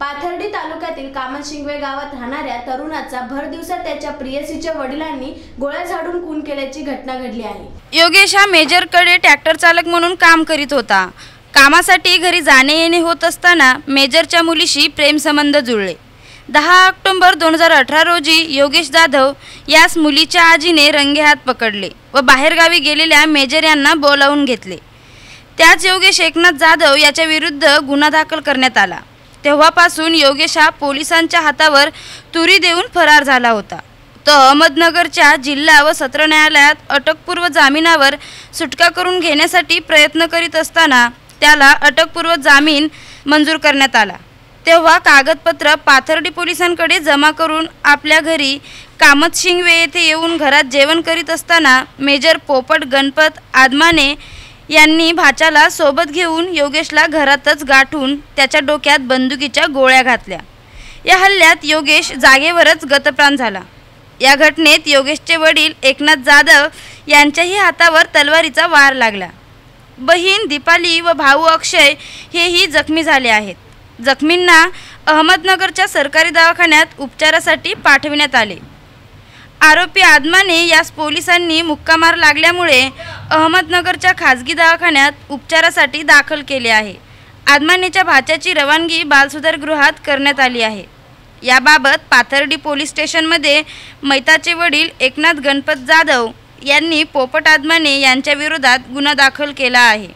पाथर्डी तालुक्यातील कामशिंगवे गावात राहणाऱ्या तरुणाचा भर दिवसा त्याच्या प्रियसीच्या वडिलांनी गोळ्या झाडून खून केल्याची घटना घडली आहे. योगेश हा मेजरकडे ट्रॅक्टर चालक म्हणून काम करीत होता. कामासाठी घरी जाणे येणे होत असताना मेजरच्या मुलीशी प्रेमसंबंध जुळले. दहा ऑक्टोबर दोन हजार अठरा रोजी योगेश जाधव यास मुलीच्या आजीने रंगेहात पकडले व बाहेरगावी गेलेल्या मेजर यांना बोलावून घेतले. त्याच योगेश एकनाथ जाधव याच्या विरुद्ध गुन्हा दाखल करण्यात आला. तेव्हापासून योगेश हा पोलिसांच्या हातावर तुरी देऊन फरार झाला होता. तो अहमदनगरच्या जिल्हा व सत्र न्यायालयात अटकपूर्व जामिनावर सुटका करून घेण्यासाठी प्रयत्न करीत असताना त्याला अटकपूर्व जामीन मंजूर करण्यात आला. तेव्हा कागदपत्र पाथर्डी पोलिसांकडे जमा करून आपल्या घरी कामत शिंगवे येथे येऊन घरात जेवण करीत असताना मेजर पोपट गणपत आदमाने यांनी भाच्याला सोबत घेऊन योगेशला घरातच गाठून त्याच्या डोक्यात बंदुकीच्या गोळ्या घातल्या. या हल्ल्यात योगेश जागेवरच गतप्राण झाला. या घटनेत योगेशचे वडील एकनाथ जाधव यांच्याही हातावर तलवारीचा वार लागला. बहीण दीपाली व भाऊ अक्षय हेही जखमी झाले आहेत. जखमींना अहमदनगरच्या सरकारी दवाखान्यात उपचारासाठी पाठविण्यात आले. आरोपी आदमाने यास पोलिसांनी मुक्कामार लागल्यामुळे अहमदनगरच्या खाजगी दवाखान्यात उपचारासाठी दाखल केले आहे. आदमानेच्या भाच्याची रवानगी बालसुधारगृहात करण्यात आली आहे. याबाबत पाथर्डी पोलीस स्टेशनमध्ये मैताचे वडील एकनाथ गणपत जाधव यांनी पोपट आदमाने यांच्याविरोधात गुन्हा दाखल केला आहे.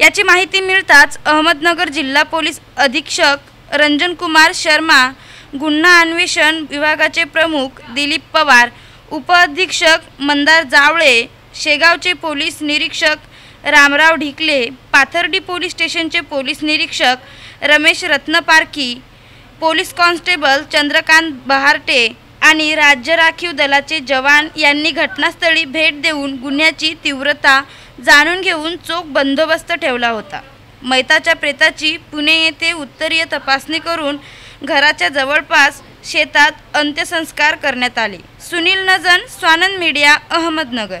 याची माहिती मिळताच अहमदनगर जिल्हा पोलीस अधीक्षक रंजन कुमार शर्मा गुन्हा अन्वेषण विभागाचे प्रमुख दिलीप पवार उपअधीक्षक मंदार जावळे शेगावचे पोलीस निरीक्षक रामराव ढिकले पाथर्डी पोलीस स्टेशनचे पोलीस निरीक्षक रमेश रत्नपारखी पोलीस कॉन्स्टेबल चंद्रकांत बहारटे आणि राज्य राखीव दलाचे जवान यांनी घटनास्थळी भेट देऊन गुन्ह्याची तीव्रता जाणून घेऊन चोख बंदोबस्त ठेवला होता. मैताच्या प्रेताची पुणे येथे उत्तरीय तपासणी करून घराच्या जवळपास शेतात अंत्यसंस्कार करण्यात आले. सुनील नजन स्वानंद मीडिया अहमदनगर.